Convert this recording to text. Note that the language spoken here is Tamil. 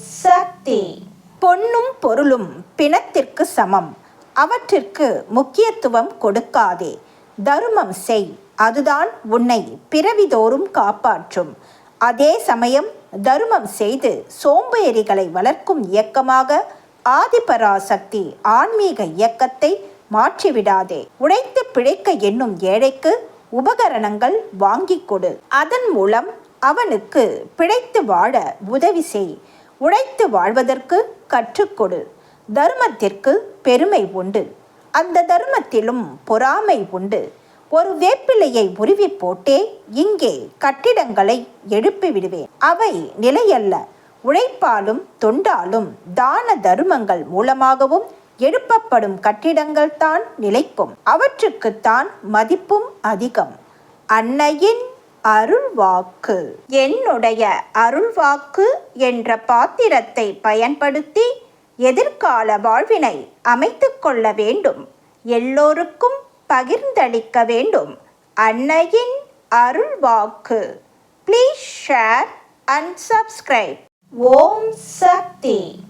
சக்தி. பொன்னும் பொருளும் பிணத்திற்கு சமம். அவற்றிற்கு முக்கியத்துவம் கொடுக்காதே. தருமம் செய். அதுதான் உன்னை பிறவிதோறும் காப்பாற்றும். அதே சமயம் தருமம் செய்து சோம்பேறிகளை வளர்க்கும் இயக்கமாக ஆதிபராசக்தி ஆன்மீக இயக்கத்தை மாற்றிவிடாதே. உழைத்து பிழைக்க என்னும் ஏழைக்கு உபகரணங்கள் வாங்கிக் கொடு. அதன் மூலம் அவனுக்கு பிழைத்து வாழ உதவி செய். உழைத்து வாழ்வதற்கு கற்றுக்கொடு. தர்மத்திற்கு பெருமை உண்டு. அந்த தர்மத்திலும் பொறாமை உண்டு. ஒரு வேப்பிலையை உருவி போட்டே இங்கே கட்டிடங்களை எழுப்பி விடுவேன். அவை நிலையல்ல. உழைப்பாலும் தொண்டாலும் தான தருமங்கள் மூலமாகவும் எழுப்பப்படும் கட்டிடங்கள் தான் நிலைக்கும். அவற்றுக்குத்தான் மதிப்பும் அதிகம். அன்னையின் அருள்வாக்கு. என்னுடைய அருள்வாக்கு என்ற பாத்திரத்தை பயன்படுத்தி எதிர்கால வாழ்வினை அமைத்து கொள்ள வேண்டும். எல்லோருக்கும் பகிர்ந்தளிக்க வேண்டும். அன்னையின் அருள்வாக்கு. Please share and subscribe Om Shakti.